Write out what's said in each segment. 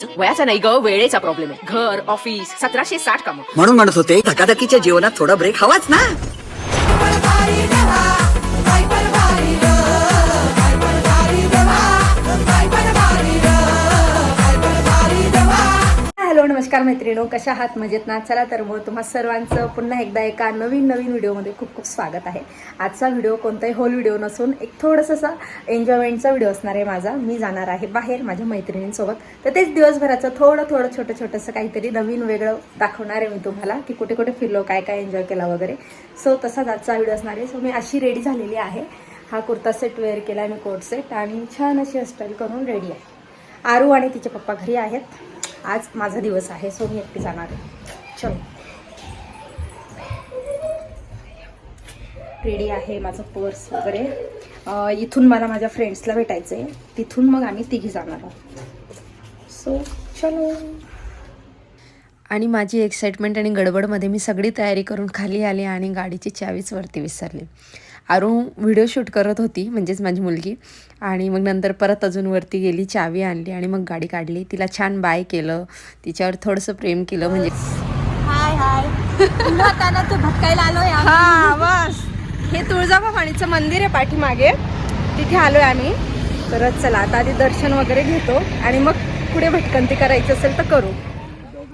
वयाचा नाही ग वेळेचा प्रॉब्लेम आहे. घर ऑफिस सतराशे साठ कामं. म्हणून म्हणत होते धकाधकीच्या जीवनात थोडा ब्रेक हवाच ना. नमस्कार मैत्रिणो कशा आहात? मजेत ना? चला तर मग तुम्हा सर्वांचं पुन्हा एकदा एका नवीन नवीन व्हिडिओमध्ये खूप खूप स्वागत आहे. आजचा व्हिडिओ कोणताही होल व्हिडिओ नसून एक थोडंसं असा एन्जॉयमेंटचा व्हिडिओ असणार आहे माझा. मी जाणार आहे बाहेर माझ्या मैत्रिणींसोबत. तर तेच दिवसभराचं थोडं थोडं छोटं छोटंसं काहीतरी नवीन वेगळं दाखवणार आहे मी तुम्हाला की कुठे कुठे फिरलो काय काय एन्जॉय केला वगैरे. सो तसाच आजचा व्हिडिओ असणार आहे. सो मी अशी रेडी झालेली आहे. हा कुर्ता सेट वेअर केला आहे मी कोट सेट आणि छान अशी हेअरस्टाईल करून रेडी आहे. आरू आणि तिचे पप्पा घरी आहेत. आज माझा दिवस आहे सो मी एकटी जाणार आहे. चलो. रेडी आहे माझं पर्स वगैरे. इथून मला माझ्या फ्रेंड्सला भेटायचं आहे तिथून मग आम्ही तिघी जाणार आहोत. सो चलो. आणि माझी एक्साइटमेंट आणि गडबडमध्ये मी सगळी तयारी करून खाली आले आणि गाडीची चावीच वरती विसरली. आरू व्हिडिओ शूट करत होती म्हणजेच माझी मुलगी. आणि मग नंतर परत अजून वरती गेली चावी आणली आणि मग गाडी काढली. तिला छान बाय केलं. तिच्यावर थोडंसं प्रेम केलं म्हणजे हाय हाय. तू भटकायला आलो हा बस. हे तुळजाभवानीचं मंदिर आहे पाठीमागे. तिथे आलोय आम्ही. तर चला आता आधी दर्शन वगैरे घेतो. आणि मग पुढे भटकंती करायची असेल तर करू.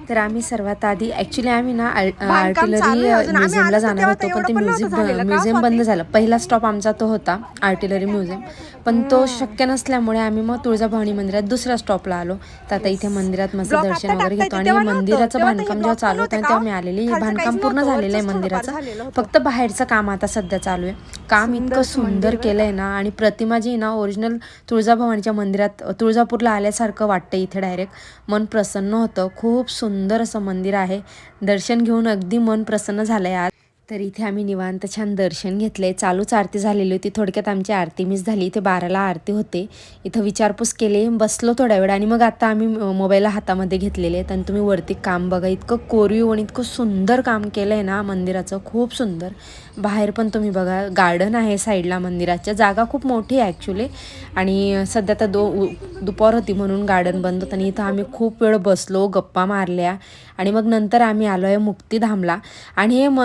तर आम्ही सर्वात आधी ॲक्च्युली आम्ही ना आहे आर्टिलरी म्युझियमला जाणार होतो पण ते म्युझिक म्युझियम? बंद झालं. पहिला स्टॉप आमचा तो होता आर्टिलरी म्युझियम पण तो शक्य नसल्यामुळे आम्ही मग तुळजाभवानी मंदिरात दुसऱ्या स्टॉपला आलो. तर आता इथे मंदिरात मस्त दर्शन वगैरे घेतो आणि हे. मंदिराचं बांधकाम जेव्हा चालू होतं? तेव्हा मी आलेली खालचं बांधकाम पूर्ण झालेलं आहे मंदिराचं. फक्त बाहेरचं काम आता सध्या चालू आहे. काम इतकं सुंदर केलंय ना आणि प्रतिमा जी आहे ना ओरिजिनल तुळजाभवानीच्या मंदिरात तुळजापूरला आल्यासारखं वाटतं इथे डायरेक्ट मन प्रसन्न होतं खूप सुंदर सुंदर असं मंदिर आहे. दर्शन घेऊन अगदी मन प्रसन्न झालंय आज. तर इथे आम्ही निवांत छान दर्शन घेतले चालूच आरती झालेली होती. थोडक्यात आमची आरती मिस झाली. इथे बाराला आरती होते. इथं विचारपूस केले. बसलो थोड्या वेळ आणि मग आता आम्ही मोबाईल हातामध्ये घेतलेले आहेत आणि तुम्ही वरती काम बघा. इतकं कोरीव आणि इतकं सुंदर काम केलं आहे ना मंदिराचं. खूप सुंदर. बाहेर पण तुम्ही बघा. गार्डन आहे साईडला मंदिराच्या. जागा खूप मोठी आहे ॲक्च्युली आणि सध्या तर दो दुपार होती म्हणून गार्डन बंद होतं आणि इथं आम्ही खूप वेळ बसलो गप्पा मारल्या. आणि मग नंतर आम्ही आलो आहे मुक्तीधामला. आणि हे म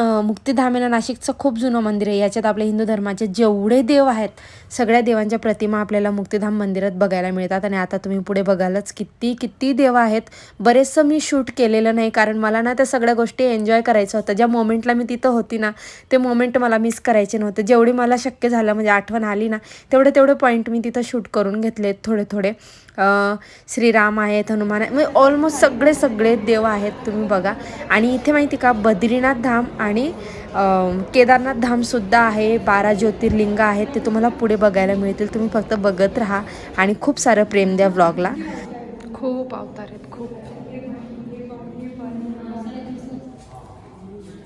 मुक्तिधाम नाशिकचं खूप जुनं मंदिर आहे. याच्यात आपल्या हिंदू धर्माचे जेवढे देव आहेत सगळ्या देवांच्या प्रतिमा आपल्याला मुक्तिधाम मंदिरात बघायला मिळतात. आणि आता तुम्ही पुढे बघालच किती किती देव आहेत. बरेचसं मी शूट केलेलं नाही कारण मला ना त्या सगळ्या गोष्टी एन्जॉय करायचं होतं. ज्या मोमेंटला मी तिथं होती ना ते मोमेंट मला मिस करायचे नव्हते. जेवढी मला शक्य झालं म्हणजे आठवण आली ना तेवढे तेवढे पॉईंट मी तिथं शूट करून घेतले थोडे थोडे श्रीराम आहेत हनुमान आहे म्हणजे ऑलमोस्ट सगळे सगळे देव आहेत तुम्ही बघा. आणि इथे माहिती का बद्रीनाथ धाम आणि केदारनाथ धामसुद्धा आहे. बारा ज्योतिर्लिंग आहेत ते तुम्हाला पुढे बघायला मिळतील. तुम्ही फक्त बघत राहा. आणि खूप सारं प्रेम द्या व्लॉगला खूप अवतार आहेत खूप.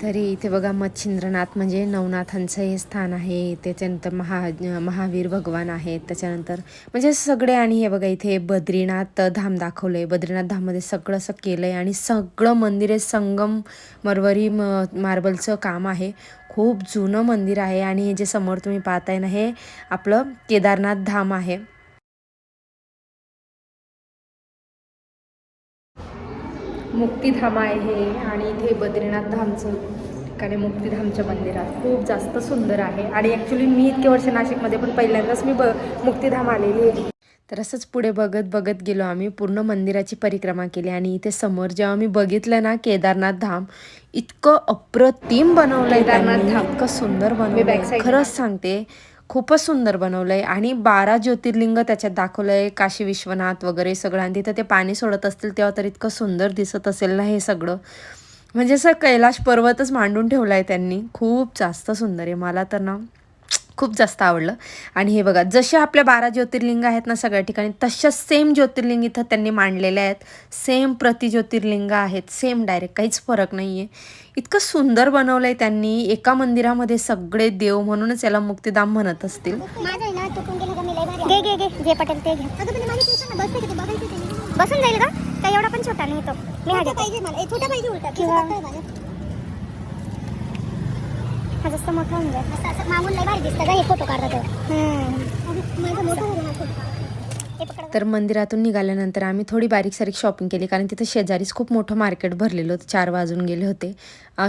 तरी इथे बघा मच्छिंद्रनाथ म्हणजे नवनाथांचं हे स्थान आहे. त्याच्यानंतर महा महावीर भगवान आहेत. त्याच्यानंतर म्हणजे सगळे आणि हे बघा इथे बद्रीनाथ धाम दाखवलं आहे बद्रीनाथ धाममध्ये सगळं असं केलं आहे आणि सगळं मंदिर आहे. संगम मरवरी म मार्बलचं काम आहे. खूप जुनं मंदिर आहे आणि हे जे समोर तुम्ही पाहताय ना हे आपलं केदारनाथ धाम आहे. मुक्तिधाम आहे आणि इथे बद्रीनाथ धामचं ठिकाणी मुक्तिधामच्या मंदिरात खूप जास्त सुंदर आहे. आणि ॲक्च्युली मी इतके वर्ष नाशिकमध्ये पण पहिल्यांदाच मी ब मुक्तिधाम आलेली आहे. तर असंच पुढे बघत बघत गेलो आम्ही पूर्ण मंदिराची परिक्रमा केली आणि इथे समोर जेव्हा मी बघितलं ना केदारनाथ धाम इतकं अप्रतिम बनवलं केदारनाथ धाम. इतकं सुंदर बनवलं खरंच सांगते खूपच सुंदर बनवलं आहे आणि बारा ज्योतिर्लिंग त्याच्यात दाखवलं आहे काशी विश्वनाथ वगैरे सगळं आणि तिथं ते पाणी सोडत असतील तेव्हा तर इतकं सुंदर दिसत असेल ना हे सगळं. म्हणजे असं कैलाश पर्वतच मांडून ठेवलाय त्यांनी. खूप जास्त सुंदर आहे. मला तर ना खूप जास्त आवडलं. आणि हे बघा जसे आपल्या बारा ज्योतिर्लिंग आहेत ना सगळ्या ठिकाणी तशाच सेम ज्योतिर्लिंग इथं त्यांनी मांडलेले आहेत. सेम प्रति ज्योतिर्लिंग आहेत सेम डायरेक्ट काहीच फरक नाही आहे इतकं सुंदर बनवलं आहे त्यांनी एका मंदिरामध्ये सगळे देव म्हणूनच याला मुक्तिधाम म्हणत असतील. बसून जाईल का काय एवढा पण छोटा नाही तो. मी हा पाहिजे मला छोटा पाहिजे उलटा किंवा हा जास्त मोठा होऊन जाईल असं असं मागून लय भारी दिसतं हे फोटो माझं मोठं पकड. तर मंदिरातून निघाल्यानंतर आम्ही थोडी बारीक सारीक शॉपिंग केली कारण तिथं शेजारीच खूप मोठं मार्केट भरलेलं होतं चार वाजून गेले होते.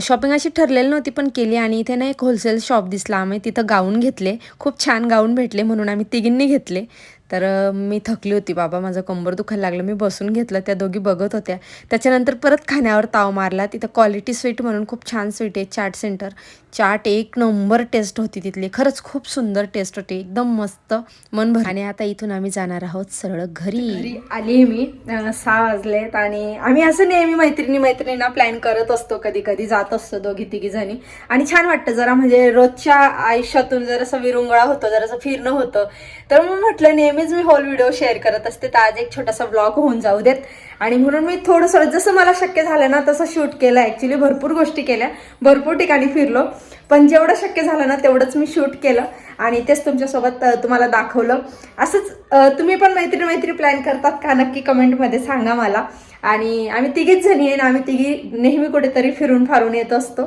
शॉपिंग अशी ठरलेली नव्हती पण केली आणि इथे ना एक होलसेल शॉप दिसला. आम्ही तिथं गाऊन घेतले खूप छान गाऊन भेटले म्हणून आम्ही तिघींनी घेतले. तर मी थकली होती बाबा माझं कंबर दुखायला लागलं. मी बसून घेतलं त्या दोघी बघत होत्या. त्याच्यानंतर परत खाण्यावर ताव मारला. तिथं क्वालिटी स्वीट म्हणून खूप छान स्वीट आहे चाट सेंटर चाट एक नंबर टेस्ट होती तिथली. खरंच खूप सुंदर टेस्ट होती. एकदम मस्त मन भर. आणि आता इथून आम्ही जाणार आहोत सरळ घरी. घरी आली मी. सहा वाजलेत आणि आम्ही असं नेहमी मैत्रिणी मैत्रिणींना प्लॅन करत असतो कधी कधी जात असतो दोघी तिघी जणी. आणि छान वाटतं जरा म्हणजे रोजच्या आयुष्यातून जरासं विरुंगळा होतो जरासं फिरणं होतं तर मग म्हटलं नेहमीच मी होल व्हिडिओ शेअर करत असते. तर आज एक छोटासा ब्लॉग होऊन जाऊ देत. आणि म्हणून मी थोडंसं जसं मला शक्य झालं ना तसं शूट केलं. ॲक्च्युली भरपूर गोष्टी केल्या. भरपूर ठिकाणी फिरलो. पण जेवढं शक्य झालं ना तेवढंच मी शूट केलं. आणि तेच तुमच्यासोबत तुम्हाला दाखवलं. असंच तुम्ही पण मैत्री मैत्री प्लॅन करतात का? नक्की कमेंटमध्ये सांगा मला. आणि आम्ही तिघीच जणी आहे ना आम्ही तिघी नेहमी कुठेतरी फिरून फारून येत असतो.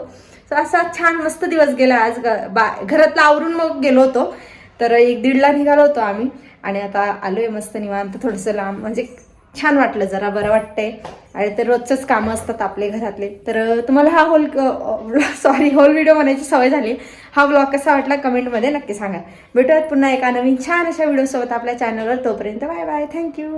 तर असा छान मस्त दिवस गेला आज. बा घरातला आवरून मग गेलो होतो. तर एक दीडला निघालो होतो आम्ही. आणि आता आलोय मस्त निवांत थोडंसं लांब. म्हणजे छान वाटलं जरा बरं वाटतंय. आणि ते रोजचंच कामं असतात आपले घरातले. तर तुम्हाला हा होल सॉरी होल व्हिडिओ बनायची सवय झाली. हा ब्लॉग कसा वाटला कमेंटमध्ये नक्की सांगा. भेटूयात पुन्हा एका नवीन छान अशा व्हिडिओसोबत आपल्या चॅनलवर तोपर्यंत बाय बाय थँक्यू